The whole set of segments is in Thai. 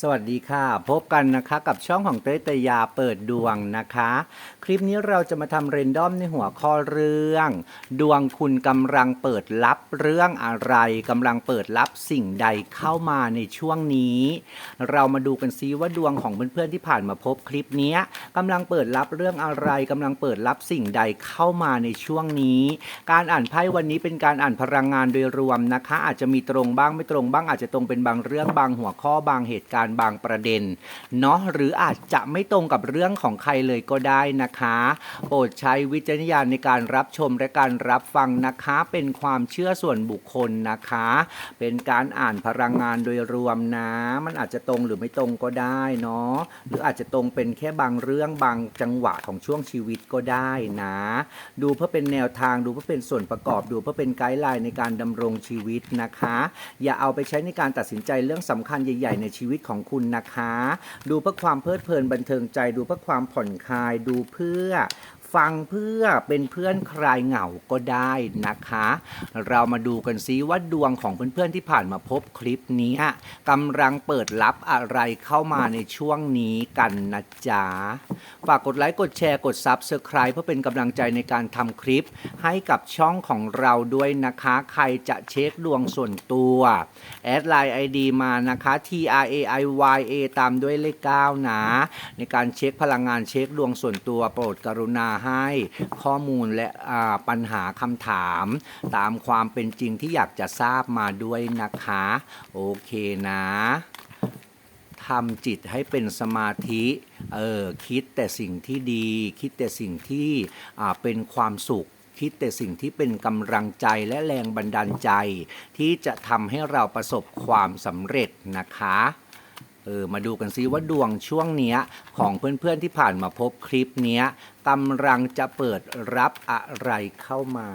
สวัสดีค่ะ พบกันนะคะกับช่องของเต้ยเตยยาเปิดดวงนะคะ คลิปนี้เราจะมาทำเรนดอมในหัวข้อเรื่อง ดวงคุณกำลังเปิดรับเรื่องอะไรกำลังเปิดรับสิ่งใดเข้ามาในช่วงนี้ เรามาดูกันซิว่าดวงของเพื่อนๆที่ผ่านมาพบคลิปนี้กำลังเปิดรับเรื่องอะไรกำลังเปิดรับสิ่งใดเข้ามาในช่วงนี้ การอ่านไพ่วันนี้เป็นการอ่านพลังงานโดยรวมนะคะ อาจจะมีตรงบ้างไม่ตรงบ้างอาจจะตรงเป็นบางเรื่องบางหัวข้อบางเหตุการณ์บางประเด็นเนาะหรืออาจจะไม่ตรงกับเรื่องของใครเลยก็ได้นะคะ โปรดใช้วิจารณญาณในการรับชมและการรับฟังนะคะ เป็นความเชื่อส่วนบุคคลนะคะ เป็นการอ่านพลังงานโดยรวมนะ มันอาจจะตรงหรือไม่ตรงก็ได้เนาะหรืออาจจะตรงเป็นแค่บางเรื่องบางจังหวะของช่วงชีวิตก็ได้นะ ดูเพื่อเป็นแนวทางดูเพื่อเป็นส่วนประกอบดูเพื่อเป็นไกด์ไลน์ในการดำรงชีวิตนะคะ อย่าเอาไปใช้ในการตัดสินใจเรื่องสำคัญใหญ่ ๆ ในชีวิตของของคุณนะคะ ดูเพื่อความเพลิดเพลินบันเทิงใจ ดูเพื่อความผ่อนคลาย ดูเพื่อ ฟังเพื่อเป็นเพื่อนคลายเหงาก็ได้นะคะ เรามาดูกันซิว่าดวงของเพื่อนๆที่ผ่านมาพบคลิปนี้กำลังเปิดรับอะไรเข้ามาในช่วงนี้กันนะจ๊ะ ฝากกดไลค์กดแชร์กด Subscribe เพื่อเป็นกำลังใจในการทำคลิป ให้กับช่องของเราด้วยนะคะ ใครจะเช็คดวงส่วนตัวแอดไลน์ ID มานะคะ T R A I Y A ตามด้วยเลข9นะ ในการเช็คพลังงานเช็คดวงส่วนตัวโปรดกรุณาให้ข้อมูลและปัญหาคำถาม ตามความเป็นจริงที่อยากจะทราบมาด้วยนะคะ โอเคนะทำจิตให้เป็นสมาธิเออคิดแต่สิ่งที่ดี คิดแต่สิ่งที่เป็นความสุขคิดแต่สิ่งที่เป็นกำลังใจและแรงบันดาลใจ ที่จะทำให้เราประสบความสำเร็จนะคะ เออมาดูกันซิว่าดวงช่วงเนี้ยของเพื่อนๆที่ผ่านมาพบคลิปเนี้ยกำลังจะเปิดรับอะไรเข้ามา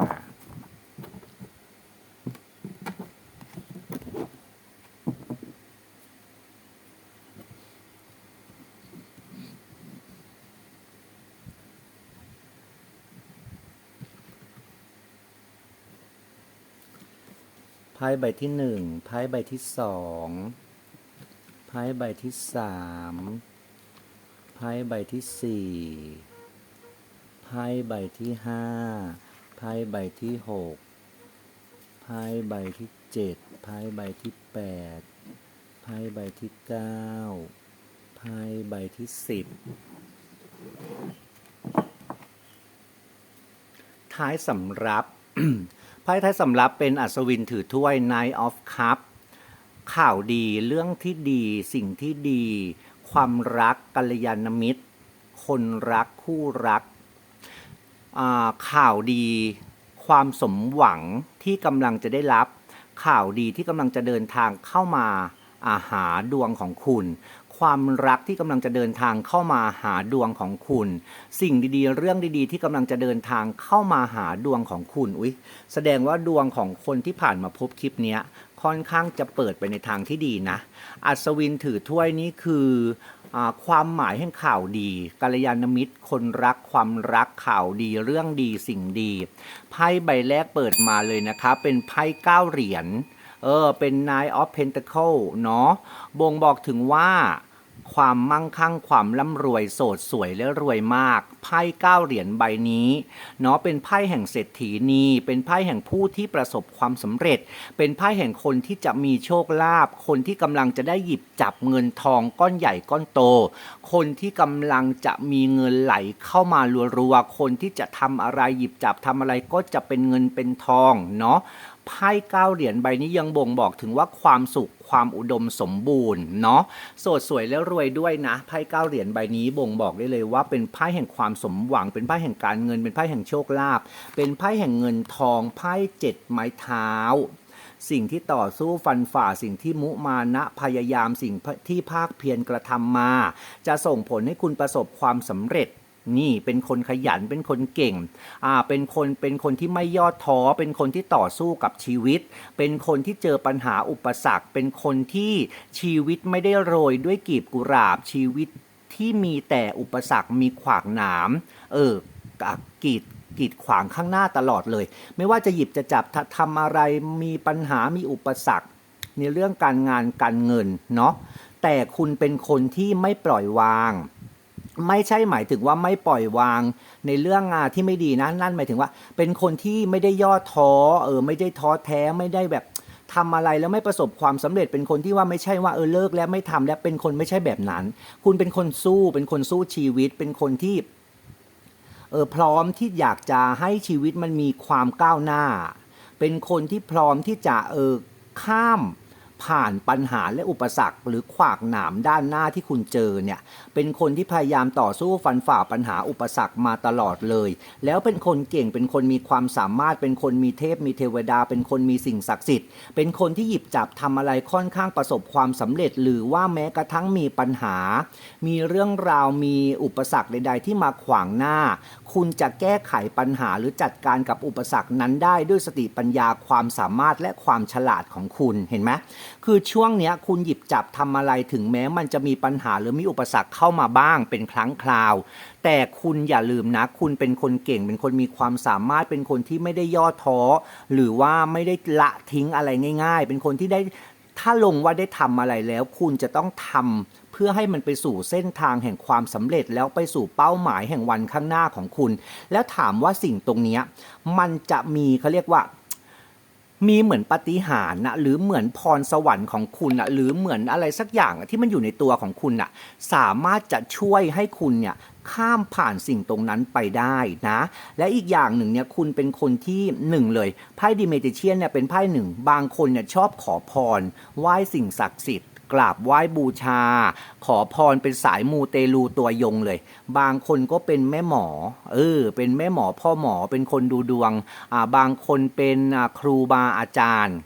ไพ่ใบที่หนึ่งไพ่ใบที่สอง ไพ่ใบที่สามไพ่ใบที่สี่ไพ่ใบที่ห้าไพ่ใบที่หกไพ่ใบที่เจ็ดไพ่ใบที่แปดไพ่ใบที่เก้าไพ่ใบที่สิบท้ายสำรับไพ่ท้ายสำรับเป็นอัศวินถือถ้วย Knight of cups ข่าวดีเรื่องที่ดีสิ่งที่ดี ความรักกัลยาณมิตร คนรักคู่รัก ข่าวดี ความสมหวังที่กำลังจะได้รับ ข่าวดีที่กำลังจะเดินทางเข้ามาอาหาดวงของคุณ ความรักที่กำลังจะเดินทางเข้ามาหาดวงของคุณ สิ่งดีๆ เรื่องดีๆ ที่กำลังจะเดินทางเข้ามาหาดวงของคุณอุ๊ยแสดงว่าดวงของคนที่ผ่านมาพบคลิปนี้ ค่อนข้างจะเปิดไปในทางที่ดีนะ อัศวินถือถ้วยนี้คืออความหมายแห่งข่าวดีกัลยาณมิตร คนรักความรักข่าวดีเรื่องดีสิ่งดี ไพ่ใบแรกเปิดมาเลยนะคะ เป็นไพ่เก้าเหรียญ เออ เป็น Nine of Pentacle เนาะ บ่งบอกถึงว่า ความมั่งคั่งความร่ำรวยโสดสวยและรวยมาก ไพ่เก้าเหรียญใบนี้เนาะเป็นไพ่แห่งเศรษฐีนีเป็นไพ่แห่งผู้ที่ประสบความสำเร็จ เป็นไพ่แห่งคนที่จะมีโชคลาภคนที่กำลังจะได้หยิบจับเงินทองก้อนใหญ่ก้อนโต คนที่กำลังจะมีเงินไหลเข้ามารัวๆคนที่จะทำอะไรหยิบจับทำอะไรก็จะเป็นเงินเป็นทองเนาะ ไพ่เก้าเหรียญใบนี้ยังบ่งบอกถึงว่าความสุขความอุดมสมบูรณ์เนาะโสดสวยและรวยด้วยนะไพ่เก้าเหรียญใบนี้บ่งบอกได้เลยว่าเป็นไพ่แห่งความสมหวัง เป็นไพ่แห่งการเงิน เป็นไพ่แห่งโชคลาภเป็นไพ่แห่งเงินทองไพ่เจ็ดไม้เท้าสิ่งที่ต่อสู้ฟันฝ่าสิ่งที่มุมานะพยายามสิ่งที่ภาคเพียรกระทำมา จะส่งผลให้คุณประสบความสำเร็จ นี่เป็นคนขยันเป็นคนเก่งอ่าเป็นคนเป็นคนที่ไม่ย่อท้อ เป็นคนที่ต่อสู้กับชีวิต เป็นคนที่เจอปัญหาอุปสรรค เป็นคนที่ชีวิตไม่ได้โรยด้วยกีบกุหลาบชีวิตที่มีแต่อุปสรรคมีขวากหนาม เออกกีดกีดขวางข้างหน้าตลอดเลย ไม่ว่าจะหยิบจะจับททำอะไรมีปัญหามีอุปสรรค ในเรื่องการงานการเงินเนาะแต่คุณเป็นคนที่ไม่ปล่อยวาง ไม่ใช่หมายถึงว่าไม่ปล่อยวางในเรื่องงานที่ไม่ดีนะนั่นหมายถึงว่า เป็นคนที่ไม่ได้ย่อท้อเออไม่ได้ท้อแท้ไม่ได้แบบทำอะไรแล้วไม่ประสบความสำเร็จเป็นคนที่ว่าไม่ใช่ว่าเออเลิกแล้วไม่ทำแล้วเป็นคนไม่ใช่แบบนั้น คุณเป็นคนสู้เป็นคนสู้ชีวิต เป็นคนที่เออพร้อมที่อยากจะให้ชีวิตมันมีความก้าวหน้า เป็นคนที่พร้อมที่จะเออข้าม ผ่านปัญหาและอุปสรรค หรือขวากหนามด้านหน้าที่คุณเจอเนี่ยเป็นคนที่พยายามต่อสู้ฟันฝ่าปัญหาอุปสรรคมาตลอดเลย แล้วเป็นคนเก่งเป็นคนมีความสามารถ เป็นคนมีเทพมีเทวดา เป็นคนมีสิ่งศักดิ์สิทธิ์ เป็นคนที่หยิบจับทำอะไรค่อนข้างประสบความสำเร็จ หรือว่าแม้กระทั่งมีปัญหา มีเรื่องราวมีอุปสรรคใด ๆ ที่มาขวางหน้า คุณจะแก้ไขปัญหาหรือจัดการกับอุปสรรคนั้นได้ด้วยสติปัญญาความสามารถและความฉลาดของคุณเห็นไหมคือช่วงเนี้ยคุณหยิบจับทำอะไรถึงแม้มันจะมีปัญหาหรือมีอุปสรรคเข้ามาบ้างเป็นครั้งคราว แต่คุณอย่าลืมนะ คุณเป็นคนเก่ง เป็นคนมีความสามารถเป็นคนที่ไม่ได้ย่อท้อ หรือว่าไม่ได้ละทิ้งอะไรง่าย ๆ เป็นคนที่ได้ถ้าลงว่าได้ทำอะไรแล้ว คุณจะต้องทำเพื่อให้มันไปสู่เส้นทางแห่งความสำเร็จแล้วไปสู่เป้าหมายแห่งวันข้างหน้าของคุณ แล้วถามว่าสิ่งตรงนี้มันจะมีเขาเรียกว่า มีเหมือนปาฏิหารนะหรือเหมือนพรสวรรค์ของคุณนะหรือเหมือนอะไรสักอย่างที่มันอยู่ในตัวของคุณนะสามารถจะช่วยให้คุณเนี่ยข้ามผ่านสิ่งตรงนั้นไปได้นะ และอีกอย่างหนึ่งเนี่ยคุณเป็นคนที่หนึ่งเลยไพ่ดิเมติเชียนเนี่ยเป็นไพ่หนึ่งบางคนเนี่ยชอบขอพรไหว้สิ่งศักดิ์สิทธิ์ กราบไหว้บูชา ขอพรเป็นสายมูเตลูตัวยงเลย บางคนก็เป็นแม่หมอ เออ เป็นแม่หมอพ่อหมอเป็นคนดูดวง อ่า บางคนเป็นครูบาอาจารย์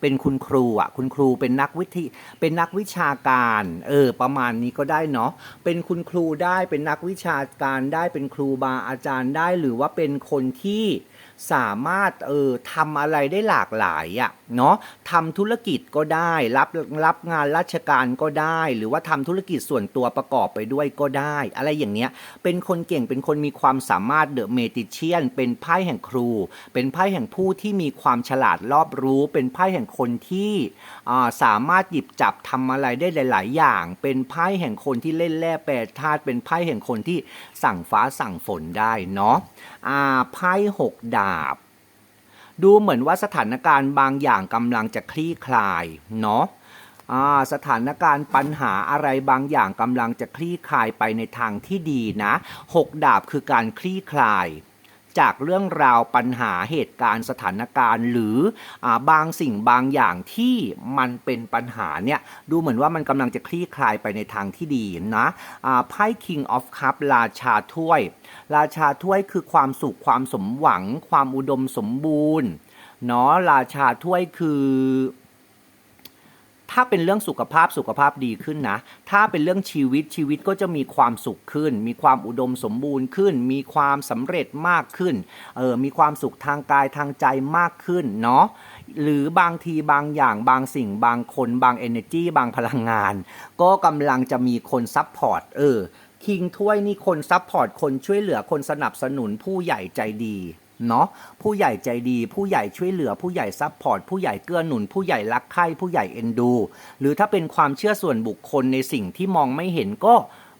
เป็นคุณครูอะ คุณครูเป็นนักวิทยเป็นนักวิชาการ เออ ประมาณนี้ก็ได้เนาะ เป็นคุณครูได้ เป็นนักวิชาการได้ เป็นครูบาอาจารย์ได้ หรือว่าเป็นคนที่ สามารถเออทำอะไรได้หลากหลายอะเนาะทำธุรกิจก็ได้รับรับงานราชการก็ได้ หรือว่าทำธุรกิจส่วนตัวประกอบไปด้วยก็ได้ อะไรอย่างเนี้ยเป็นคนเก่งเป็นคนมีความสามารถเดอะเมติเชียน เป็นไพ่แห่งครู เป็นไพ่แห่งผู้ที่มีความฉลาดรอบรู้ เป็นไพ่แห่งคนที่อ่าสามารถหยิบจับทำอะไรได้หลาย ๆ อย่าง เป็นไพ่แห่งคนที่เล่นแร่แปรธาตุเป็นไพ่แห่งคนที่สั่งฟ้าสั่งฝนได้เนาะอ่าไพ่หกดาบ ดูเหมือนว่าสถานการณ์บางอย่างกำลังจะคลี่คลายเนาะสถานการณ์ปัญหาอะไรบางอย่างกำลังจะคลี่คลายไปในทางที่ดีนะหกดาบคือการคลี่คลาย จากเรื่องราวปัญหาเหตุการณ์สถานการณ์ หรืออบางสิ่งบางอย่างที่มันเป็นปัญหาเนี่ยดูเหมือนว่ามันกำลังจะคลี่คลายไปในทางที่ดีนะไพ่ King of Cup ราชาถ้วย ราชาถ้วยคือความสุขความสมหวัง ความอุดมสมบูรณ์เนาะราชาถ้วยคือ ถ้าเป็นเรื่องสุขภาพสุขภาพดีขึ้นนะ ถ้าเป็นเรื่องชีวิตชีวิตก็จะมีความสุขขึ้น มีความอุดมสมบูรณ์ขึ้น มีความสำเร็จมากขึ้น เออ มีความสุขทางกายทางใจมากขึ้นเนาะ หรือบางทีบางอย่างบางสิ่งบางคนบาง energy บางพลังงาน ก็กำลังจะมีคนซัพพอร์ต เออ คิงถ้วยนี่คนซัพพอร์ต คนช่วยเหลือ คนสนับสนุนผู้ใหญ่ใจดี เนาะผู้ใหญ่ใจดี ผู้ใหญ่ช่วยเหลือ ผู้ใหญ่ซัพพอร์ต ผู้ใหญ่เกื้อหนุน ผู้ใหญ่รักใคร่ผู้ใหญ่เอ็นดู หรือถ้าเป็นความเชื่อส่วนบุคคลในสิ่งที่มองไม่เห็นก็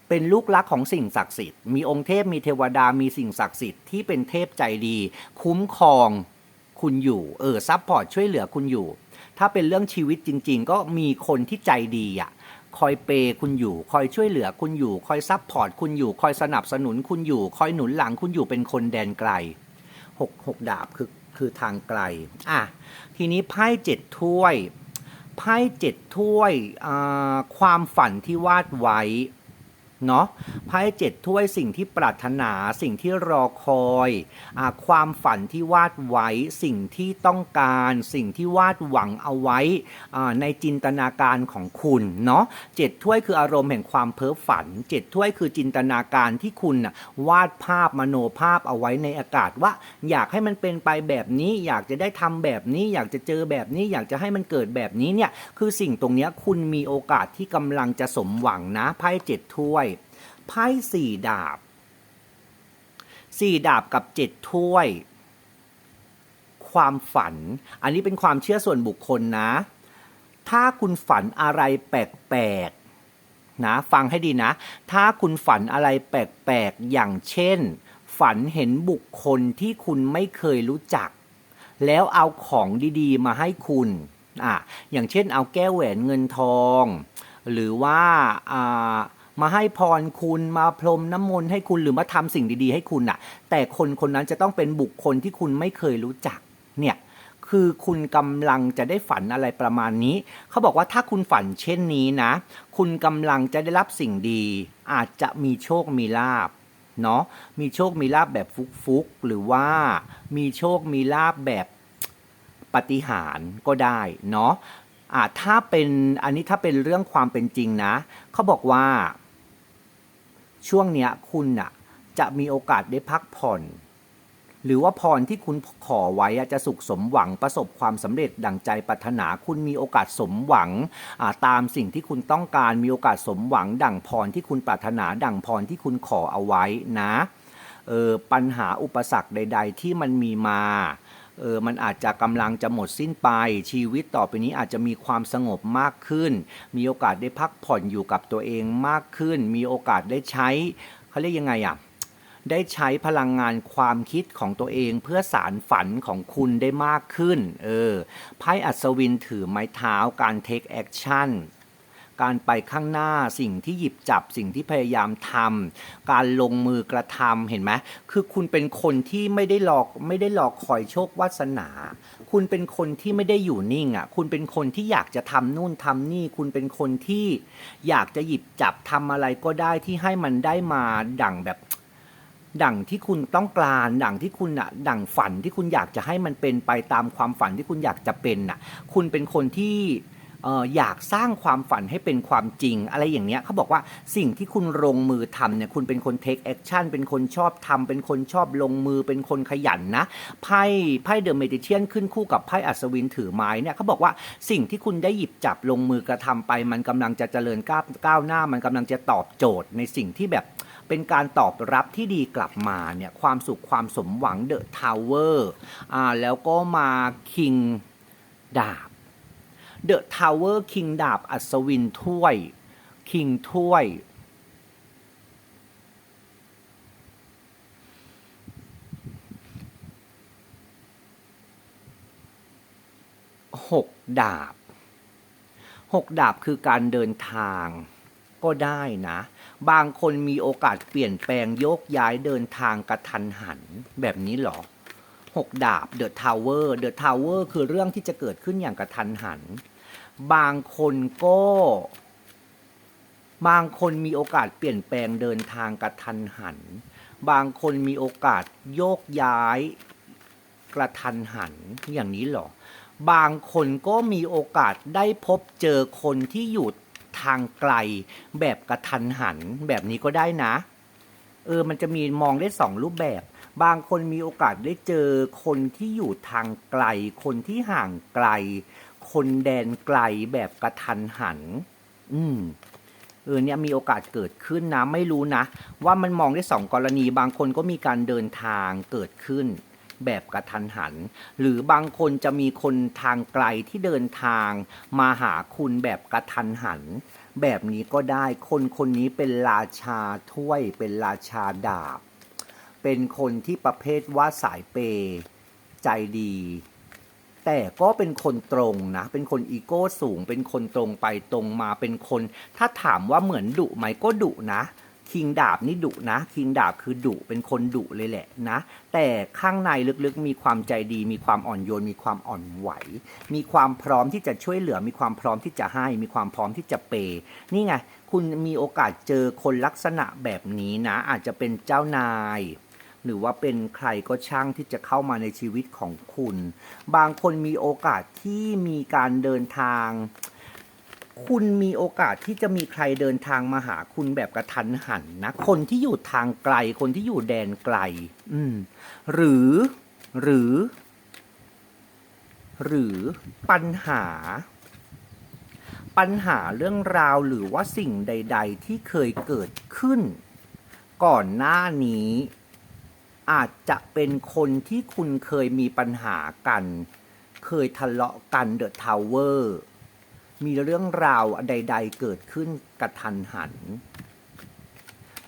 เป็นลูกรักของสิ่งศักดิ์สิทธิ์ มีองค์เทพ มีเทวดา มีสิ่งศักดิ์สิทธิ์ที่เป็นเทพใจดี คุ้มครองคุณอยู่ เออ ซัพพอร์ตช่วยเหลือคุณอยู่ ถ้าเป็นเรื่องชีวิตจริง ๆ ก็มีคนที่ใจดีอะ คอยเปย์คุณอยู่ คอยช่วยเหลือคุณอยู่ คอยซัพพอร์ตคุณอยู่ คอยสนับสนุนคุณอยู่ คอยหนุนหลังคุณอยู่เป็นคนแดนไกล หกหกดาบคือคือทางไกล อะ ทีนี้ไพ่เจ็ดถ้วย ไพ่เจ็ดถ้วยความฝันที่วาดไว้ เนาะไพ่เจ็ดถ้วยสิ่งที่ปรารถนาสิ่งที่รอคอยอความฝันที่วาดไว้สิ่งที่ต้องการสิ่งที่วาดหวังเอาไว้ในจินตนาการของคุณเนาะเจ็ดถ้วยคืออารมณ์แห่งความเพ้อฝันเจ็ดถ้วยคือจินตนาการที่คุณวาดภาพมโนภาพเอาไว้ในอากาศว่า อยากให้มันเป็นไปแบบนี้ อยากจะได้ทำแบบนี้ อยากจะเจอแบบนี้ อยากจะให้มันเกิดแบบนี้เนี่ยคือสิ่งตรงนี้คุณมีโอกาสที่กำลังจะสมหวังนะไพ่เจ็ดถ้วย ไพ่สี่ดาบสี่ดาบกับเจ็ดถ้วย ความฝัน อันนี้เป็นความเชื่อส่วนบุคคลนะ ถ้าคุณฝันอะไรแปลกๆนะฟังให้ดีนะ ถ้าคุณฝันอะไรแปลกๆอย่างเช่น ฝันเห็นบุคคลที่คุณไม่เคยรู้จัก แล้วเอาของดีๆ มาให้คุณอะอย่างเช่นเอาแก้วแหวนเงินทอง หรือว่าอ่า มาให้พรคุณมาพรมน้ำมนต์ให้คุณหรือมาทำสิ่งดีๆ ให้คุณน่ะแต่คนคนนั้นจะต้องเป็นบุคคลที่คุณไม่เคยรู้จักเนี่ยคือคุณกำลังจะได้ฝันอะไรประมาณนี้ เขาบอกว่าถ้าคุณฝันเช่นนี้นะ คุณกำลังจะได้รับสิ่งดี อาจจะมีโชคมีลาบเนาะมีโชคมีลาบแบบฟุกๆหรือว่ามีโชคมีลาบแบบปฏิหารก็ได้เนาะอ่าถ้าเป็นอันนี้ถ้าเป็นเรื่องความเป็นจริงนะ เขาบอกว่า ช่วงเนี้ยคุณน่ะจะมีโอกาสได้พักผ่อน หรือว่าพรที่คุณขอไว้จะสุขสมหวังประสบความสำเร็จดั่งใจปรารถนาคุณมีโอกาสสมหวังตามสิ่งที่คุณต้องการมีโอกาสสมหวัง ดั่งพรที่คุณปรารถนา ดั่งพรที่คุณขอเอาไว้นะเออปัญหาอุปสรรคใด ๆ ที่มันมีมา เออมันอาจจะกำลังจะหมดสิ้นไป ชีวิตต่อไปนี้อาจจะมีความสงบมากขึ้น มีโอกาสได้พักผ่อนอยู่กับตัวเองมากขึ้น มีโอกาสได้ใช้เขาเรียกยังไงอะได้ใช้พลังงานความคิดของตัวเองเพื่อสารฝันของคุณได้มากขึ้น เออไพ่อัศวินถือไม้เท้าการ take action การไปข้างหน้าสิ่งที่หยิบจับสิ่งที่พยายามทำการลงมือกระทำเห็นไหมคือคุณเป็นคนที่ไม่ได้หลอกไม่ได้หลอกคอยโชควาสนา คุณเป็นคนที่ไม่ได้อยู่นิ่งอะคุณเป็นคนที่อยากจะทำนู่นทำนี่ คุณเป็นคนที่อยากจะหยิบจับทำอะไรก็ได้ที่ให้มันได้มาดั่งแบบดั่งที่คุณต้องการดั่งที่คุณอะดั่งฝันที่คุณอยากจะให้มันเป็นไปตามความฝันที่คุณอยากจะเป็นน่ะคุณเป็นคนที่ อยากสร้างความฝันให้เป็นความจริง อะไรอย่างเนี้ยเขาบอกว่าสิ่งที่คุณลงมือทำเนี่ยคุณเป็นคน take action เป็นคนชอบทำเป็นคนชอบลงมือเป็นคนขยันนะไพ่ไพ่เดอะเมดิเชียนขึ้นคู่กับไพ่อัศวินถือไม้เนี่ยเขาบอกว่าสิ่งที่คุณได้หยิบจับลงมือกระทำไป มันกำลังจะเจริญก้าวก้าวหน้า มันกำลังจะตอบโจทย์ในสิ่งที่แบบเป็นการตอบรับที่ดีกลับมาเนี่ยความสุขความสมหวังเดอะทาวเวอร์อ่าแล้วก็มาคิงดาบ เดอะทาวเวอร์คิงดาบอัศวินถ้วย คิงถ้วย หกดาบหกดาบคือการเดินทางก็ได้นะ บางคนมีโอกาสเปลี่ยนแปลงโยกย้ายเดินทางกระทันหันแบบนี้หรอ หกดาบ The Tower The Tower คือเรื่องที่จะเกิดขึ้นอย่างกระทันหัน บางคนก็ บางคนมีโอกาสเปลี่ยนแปลงเดินทางกระทันหัน บางคนมีโอกาสโยกย้ายกระทันหันอย่างนี้หรอ บางคนก็มีโอกาสได้พบเจอคนที่อยู่ทางไกลแบบกระทันหันแบบนี้ก็ได้นะ เออมันจะมีมองได้สองรูปแบบ บางคนมีโอกาสได้เจอคนที่อยู่ทางไกล คนที่ห่างไกล คนแดนไกลแบบกระทันหัน อืมเออเนี่ยมีโอกาสเกิดขึ้นนะไม่รู้นะ ว่ามันมองได้สองกรณี บางคนก็มีการเดินทางเกิดขึ้น แบบกระทันหัน หรือบางคนจะมีคนทางไกลที่เดินทางมาหาคุณแบบกระทันหัน แบบนี้ก็ได้คนคนนี้เป็นราชาถ้วยเป็นราชาดาบ เป็นคนที่ประเภทว่าสายเปย์ใจดี แต่ก็เป็นคนตรงนะ เป็นคนอีโก้สูง เป็นคนตรงไปตรงมาเป็นคน ถ้าถามว่าเหมือนดุไหมก็ดุนะคิงดาบนี่ดุนะคิงดาบคือดุเป็นคนดุเลยแหละนะ แต่ข้างในลึกๆมีความใจดี มีความอ่อนโยน มีความอ่อนไหว มีความพร้อมที่จะช่วยเหลือ มีความพร้อมที่จะให้ มีความพร้อมที่จะเปย์นี่ไง คุณมีโอกาสเจอคนลักษณะแบบนี้นะ อาจจะเป็นเจ้านาย หรือว่าเป็นใครก็ช่างที่จะเข้ามาในชีวิตของคุณ บางคนมีโอกาสที่มีการเดินทาง คุณมีโอกาสที่จะมีใครเดินทางมาหาคุณแบบกระทันหันนะ คนที่อยู่ทางไกล คนที่อยู่แดนไกล อืม หรือ หรือ หรือปัญหาปัญหาเรื่องราวหรือว่าสิ่งใด ๆ ที่เคยเกิดขึ้น ก่อนหน้านี้ อาจจะเป็นคนที่คุณเคยมีปัญหากัน เคยทะเลาะกันเดอะทาวเวอร์มีเรื่องราวใด ๆ เกิดขึ้นกระทันหัน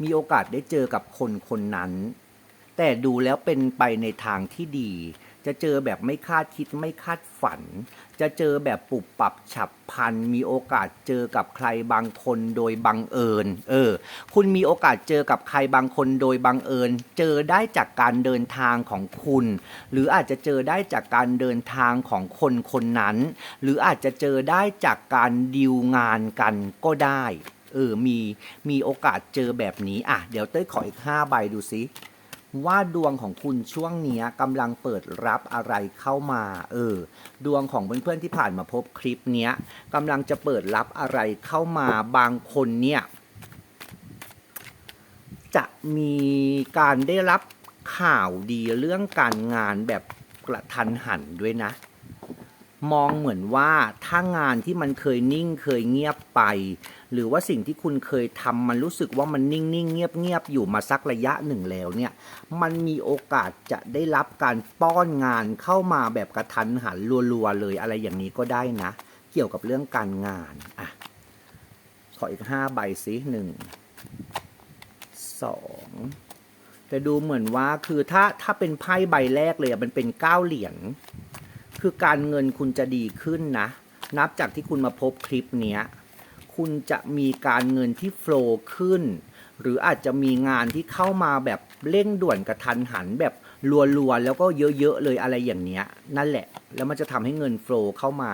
มีโอกาสได้เจอกับคนคนนั้น แต่ดูแล้วเป็นไปในทางที่ดี จะเจอแบบไม่คาดคิดไม่คาดฝัน จะเจอแบบปุบปับฉับพัน มีโอกาสเจอกับใครบางคนโดยบังเอิญ เออ คุณมีโอกาสเจอกับใครบางคนโดยบังเอิญ เจอได้จากการเดินทางของคุณ หรืออาจจะเจอได้จากการเดินทางของคนคนนั้น หรืออาจจะเจอได้จากการดิวงานกันก็ได้ เออ มี มีโอกาสเจอแบบนี้ อะ เดี๋ยวเต้ยขออีกห้าใบดูซิ ว่าดวงของคุณช่วงนี้กำลังเปิดรับอะไรเข้ามา เออ ดวงของเพื่อนๆที่ผ่านมาพบคลิปนี้กำลังจะเปิดรับอะไรเข้ามาบางคนเนี่ยจะมีการได้รับข่าวดีเรื่องการงานแบบกระทันหันด้วยนะ มองเหมือนว่าถ้างานที่มันเคยนิ่งเคยเงียบไป หรือว่าสิ่งที่คุณเคยทำมันรู้สึกว่ามันนิ่งๆ เงียบๆ อยู่มาสักระยะหนึ่งแล้วเนี่ย มันมีโอกาสจะได้รับการป้อนงานเข้ามาแบบกระทันหันรัวๆ เลยอะไรอย่างนี้ก็ได้นะ เกี่ยวกับเรื่องการงานอะขออีกห้าใบสิหนึ่งสองแต่ดูเหมือนว่าคือถ้าถ้าเป็นไพ่ใบแรกเลยมันเป็นเก้าเหรียญคือการเงินคุณจะดีขึ้นนะ นับจากที่คุณมาพบคลิปเนี้ย คุณจะมีการเงินที่โฟล์ขึ้น หรืออาจจะมีงานที่เข้ามาแบบเร่งด่วนกระทันหันแบบรัวๆแล้วก็เยอะๆเลยอะไรอย่างเนี้ย นั่นแหละ แล้วมันจะทำให้เงินโฟล์เข้ามา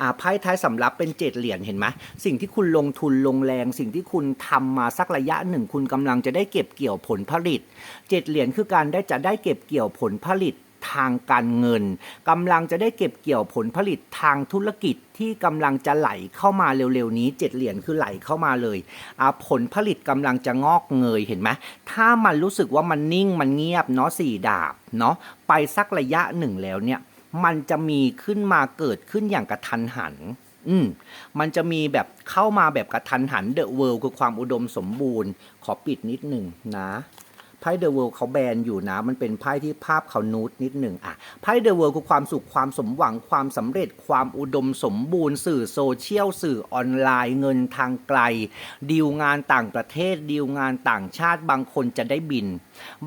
อ่าไพ่ท้ายสำรับเป็นเจ็ดเหรียญเห็นไหมสิ่งที่คุณลงทุนลงแรง สิ่งที่คุณทำมาสักระยะหนึ่ง คุณกำลังจะได้เก็บเกี่ยวผลผลิตเจ็ดเหรียญคือการได้จะได้เก็บเกี่ยวผลผลิต ทางการเงินกำลังจะได้เก็บเกี่ยวผลผลิตทางธุรกิจที่กำลังจะไหลเข้ามาเร็วๆนี้เจ็ดเหรียญคือไหลเข้ามาเลยผลผลิตกำลังจะงอกเงยเห็นไหมถ้ามันรู้สึกว่ามันนิ่งมันเงียบเนาะสี่ดาบเนาะไปสักระยะหนึ่งแล้วเนี่ยมันจะมีขึ้นมาเกิดขึ้นอย่างกระทันหันอืมมันจะมีแบบเข้ามาแบบกระทันหันเดอะเวิลด์คือความอุดมสมบูรณ์ ขอปิดนิดหนึ่งนะ พ่เดอะเวิลด์เขาแบนอยู่นะ มันเป็นไพ่ที่ภาพเขานูดนิดหนึ่งอะไพ่เดอะเวิลด์คือความสุขความสมหวังความสำเร็จความอุดมสมบูรณ์สื่อโซเชียลสื่อออนไลน์เงินทางไกล ดีลงานต่างประเทศ ดีลงานต่างชาติบางคนจะได้บิน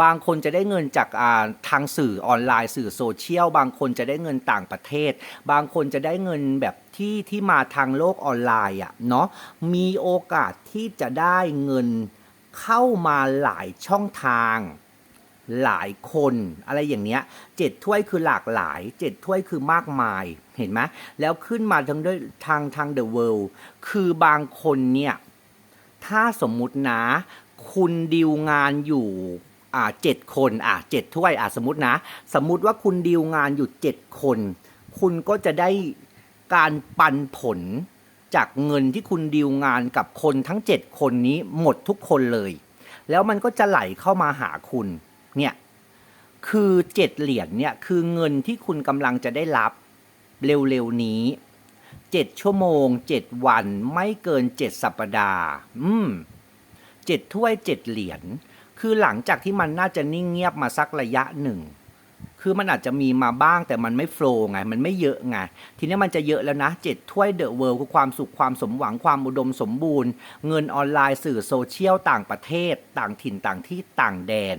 บางคนจะได้เงินจากอ่าทางสื่อออนไลน์สื่อโซเชียล บางคนจะได้เงินต่างประเทศ บางคนจะได้เงินแบบที่ที่มาทางโลกออนไลน์อะเนาะมีโอกาสที่จะได้เงิน เข้ามาหลายช่องทาง หลายคนอะไรอย่างเนี้ยเจ็ดถ้วยคือหลากหลายเจ็ดถ้วยคือมากมายเห็นไหมแล้วขึ้นมาทางด้วยทางทาง The World คือบางคนเนี่ย ถ้าสมมุตินะ คุณดีลงานอยู่อ่าเจ็ดคนอ่าเจ็ดถ้วยอ่าสมมตินะ สมมุติว่าคุณดีลงานอยู่เจ็ดคน คุณก็จะได้การปันผล จากเงินที่คุณดีลงานกับคนทั้งเจ็ดคนนี้หมดทุกคนเลย แล้วมันก็จะไหลเข้ามาหาคุณเนี่ยคือเจ็ดเหรียญเนี่ยคือเงินที่คุณกำลังจะได้รับเร็วๆนี้เจ็ดชั่วโมงเจ็ดวันไม่เกินเจ็ดสัปดาห์ อืมเจ็ดถ้วยเจ็ดเหรียญคือหลังจากที่มันน่าจะนิ่งเงียบมาสักระยะหนึ่ง คือมันอาจจะมีมาบ้างแต่มันไม่โฟล์ไง มันไม่เยอะไง ทีนี้มันจะเยอะแล้วนะเจ็ดถ้วยเดอะเวิลด์คือความสุขความสมหวังความอุดมสมบูรณ์ เงินออนไลน์สื่อโซเชียลต่างประเทศ ต่างถิ่นต่างที่ต่างแดน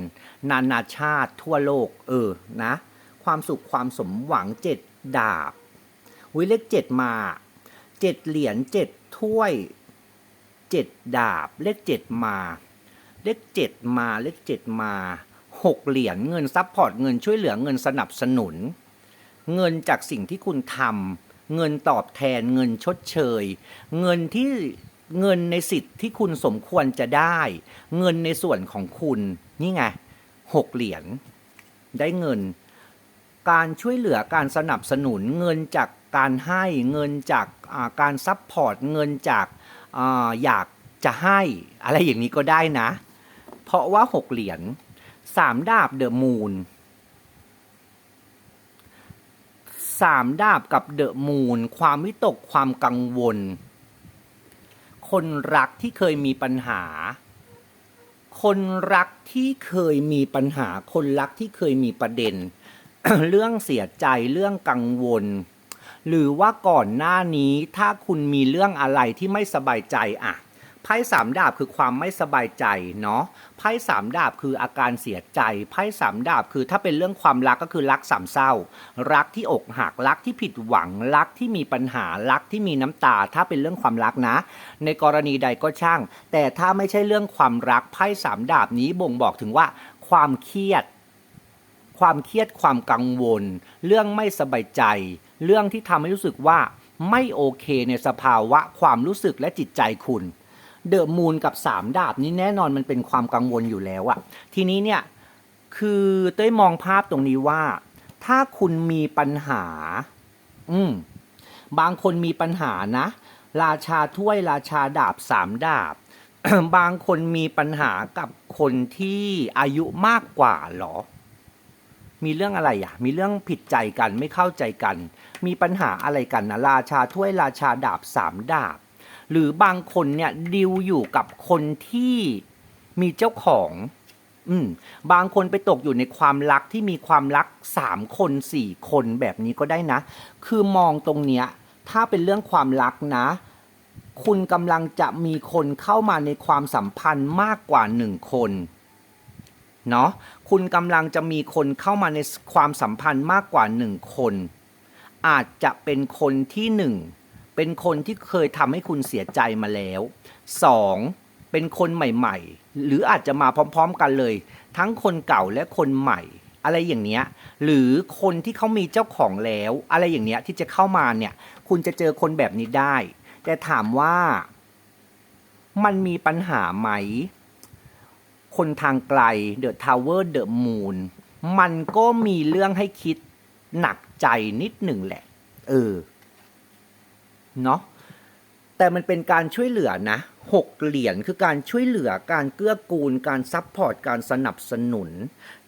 นานาชาติทั่วโลก เออนะ ความสุขความสมหวังเจ็ดดาบวิเลขเจ็ดมาเจ็ดเหรียญเจ็ดถ้วยเจ็ดดาบ เลขเจ็ดมา เลขเจ็ดมาเลขเจ็ดมา หกเหรียญเงินซัพพอร์ตเงินช่วยเหลือเงินสนับสนุน เงินจากสิ่งที่คุณทำเงินตอบแทนเงินชดเชย เงินที่เงินในสิทธิ์ที่คุณสมควรจะได้ เงินในส่วนของคุณนี่ไงหกเหรียญได้เงิน การช่วยเหลือการสนับสนุนเงินจากการให้เงินจากการซัพพอร์ตเงินจากออยากจะให้อะไรอย่างนี้ก็ได้นะ เพราะว่าหกเหรียญ สามดาบเดอะมูนสามดาบกับเดอะมูนความวิตกความกังวล คนรักที่เคยมีปัญหา คนรักที่เคยมีปัญหา คนรักที่เคยมีประเด็น เรื่องเสียใจเรื่องกังวล หรือว่าก่อนหน้านี้ถ้าคุณมีเรื่องอะไรที่ไม่สบายใจอะ พ่สามดาบคือความไม่สบายใจเนาะไพ่สามดาบคืออาการเสียใจไพ่สามดาบคือถ้าเป็นเรื่องความรักก็คือรักสามเศร้า รักที่อกหักรักที่ผิดหวังรักที่มีปัญหารักที่มีน้ำตา ถ้าเป็นเรื่องความรักนะ ในกรณีใดก็ช่าง แต่ถ้าไม่ใช่เรื่องความรักไพ่สามดาบนี้บ่งบอกถึงว่า ความเครียด ความเครียดความกังวล เรื่องไม่สบายใจ เรื่องที่ทำให้รู้สึกว่าไม่โอเคในสภาวะความรู้สึกและจิตใจคุณ เดอะมูนกับสามดาบนี้แน่นอนมันเป็นความกังวลอยู่แล้วอะทีนี้เนี่ยคือเต้ยมองภาพตรงนี้ว่า ถ้าคุณมีปัญหา อืมบางคนมีปัญหานะ ราชาถ้วยราชาดาบสามดาบ บางคนมีปัญหากับคนที่อายุมากกว่าหรอ มีเรื่องอะไรอะ มีเรื่องผิดใจกันไม่เข้าใจกัน มีปัญหาอะไรกันนะราชาถ้วยราชาดาบสามดาบ หรือบางคนเนี่ยดิวอยู่กับคนที่มีเจ้าของ อืม บางคนไปตกอยู่ในความรักที่มีความรักสามคนสี่คนแบบนี้ก็ได้นะ คือมองตรงเนี้ย ถ้าเป็นเรื่องความรักนะ คุณกำลังจะมีคนเข้ามาในความสัมพันธ์มากกว่าหนึ่งคนเนาะคุณกำลังจะมีคนเข้ามาในความสัมพันธ์มากกว่าหนึ่งคน อาจจะเป็นคนที่หนึ่ง เป็นคนที่เคยทำให้คุณเสียใจมาแล้วสองเป็นคนใหม่ๆ หรืออาจจะมาพร้อมๆกันเลย ทั้งคนเก่าและคนใหม่ อะไรอย่างเนี้ยหรือคนที่เขามีเจ้าของแล้ว อะไรอย่างเนี้ยที่จะเข้ามาเนี่ยคุณจะเจอคนแบบนี้ได้ แต่ถามว่ามันมีปัญหาไหม คนทางไกล The Tower The Moon มันก็มีเรื่องให้คิดหนักใจนิดหนึ่งแหละ เออ เนาะแต่มันเป็นการช่วยเหลือนะหกเหรียญคือการช่วยเหลือการเกื้อกูล การซัพพอร์ตการสนับสนุน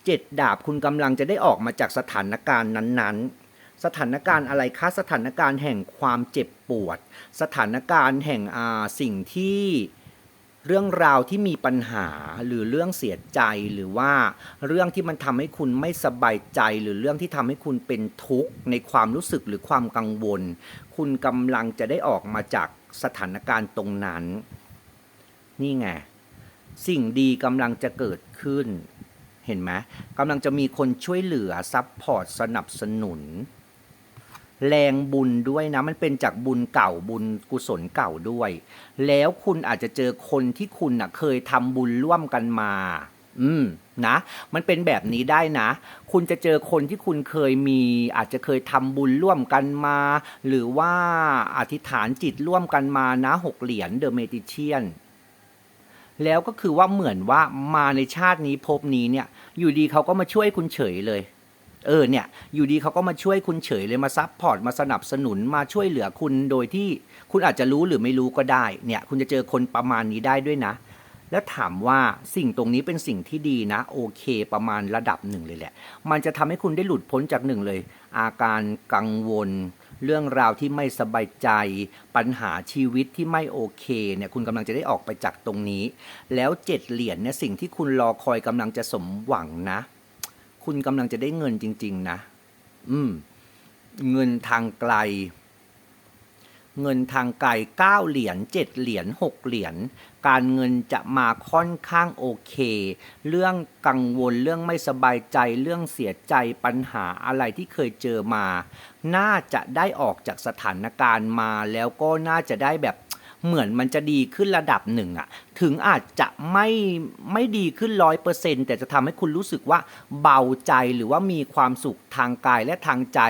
เจ็ดดาบคุณกำลังจะได้ออกมาจากสถานการณ์นั้นๆ สถานการณ์อะไรคะสถานการณ์แห่งความเจ็บปวด สถานการณ์แห่งอ่าสิ่งที่ เรื่องราวที่มีปัญหาหรือเรื่องเสียใจหรือว่าเรื่องที่มันทำให้คุณไม่สบายใจ หรือเรื่องที่ทำให้คุณเป็นทุกข์ในความรู้สึกหรือความกังวล คุณกำลังจะได้ออกมาจากสถานการณ์ตรงนั้น นี่ไงสิ่งดีกำลังจะเกิดขึ้น เห็นไหมกำลังจะมีคนช่วยเหลือซัพพอร์ตสนับสนุน แรงบุญด้วยนะ มันเป็นจากบุญเก่าบุญกุศลเก่าด้วย แล้วคุณอาจจะเจอคนที่คุณนะเคยทำบุญร่วมกันมา อืมนะ มันเป็นแบบนี้ได้นะ คุณจะเจอคนที่คุณเคยมี อาจจะเคยทำบุญร่วมกันมา หรือว่าอธิษฐานจิตร่วมกันมานะหกเหรียญเดอะเมดิเชียนแล้วก็คือว่าเหมือนว่ามาในชาตินี้ภพนี้เนี่ย อยู่ดีเขาก็มาช่วยคุณเฉยเลย เออเนี่ยอยู่ดีเขาก็มาช่วยคุณเฉยเลยมาซับพอร์ตมาสนับสนุนมาช่วยเหลือคุณโดยที่คุณอาจจะรู้หรือไม่รู้ก็ได้เนี่ยคุณจะเจอคนประมาณนี้ได้ด้วยนะ แล้วถามว่าสิ่งตรงนี้เป็นสิ่งที่ดีนะ โอเคประมาณระดับหนึ่งเลยแหละ มันจะทำให้คุณได้หลุดพ้นจากหนึ่งเลย อาการกังวลเรื่องราวที่ไม่สบายใจ ปัญหาชีวิตที่ไม่โอเคเนี่ยคุณกำลังจะได้ออกไปจากตรงนี้ แล้วเจ็ดเหรียญเนี่ยสิ่งที่คุณรอคอยกำลังจะสมหวังนะ คุณกำลังจะได้เงินจริง ๆ นะ อืม เงินทางไกล เงินทางไกลเก้าเหรียญเจ็ดเหรียญหกเหรียญ การเงินจะมาค่อนข้างโอเค เรื่องกังวลเรื่องไม่สบายใจเรื่องเสียใจปัญหาอะไรที่เคยเจอมา น่าจะได้ออกจากสถานการณ์มาแล้วก็น่าจะได้แบบ เหมือนมันจะดีขึ้นระดับหนึ่งอะถึงอาจจะไม่ไม่ดีขึ้นร้อยเปอร์เซ็นแต่จะทำให้คุณรู้สึกว่าเบาใจหรือว่ามีความสุขทางกายและทางใจ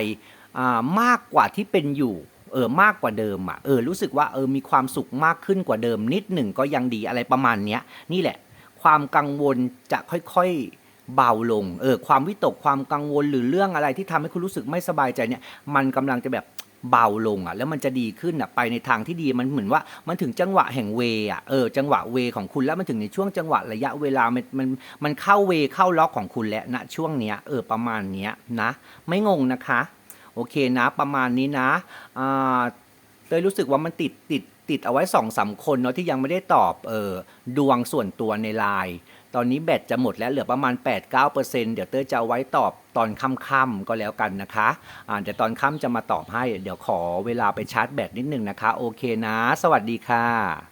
มากกว่าที่เป็นอยู่เออมากกว่าเดิมอะเออรู้สึกว่าเออมีความสุขมากขึ้นกว่าเดิม นิดหนึ่งก็ยังดีอะไรประมาณเนี้ยนี่แหละ ความกังวลจะค่อยๆเบาลงเออความวิตกความกังวลหรือเรื่องอะไรที่ทำให้คุณรู้สึกไม่สบายใจเนี่ย มันกำลังจะแบบ เบาลงอะแล้วมันจะดีขึ้นอะไปในทางที่ดีมันเหมือนว่ามันถึงจังหวะแห่งเวอะเออจังหวะเวของคุณแล้วมันถึงในช่วงจังหวะระยะเวลามันมันมันเข้าเวเข้าล็อกของคุณแล้วนะช่วงเนี้ยเออประมาณเนี้ยนะ ไม่งงนะคะ โอเคนะประมาณนี้นะอ่าเตยรู้สึกว่ามันติดติดติดเอาไว้สองสามคนเนาะที่ยังไม่ได้ตอบเออดวงส่วนตัวในไลน์ ตอนนี้แบตจะหมดแล้วเหลือประมาณ 8-9%เดี๋ยวเต้ยจะเอาไว้ตอบตอนค่ำๆก็แล้วกันนะคะอ่าเดี๋ยวตอนค่ำจะมาตอบให้ เดี๋ยวขอเวลาไปชาร์จแบตนิดนึงนะคะ โอเคนะ สวัสดีค่ะ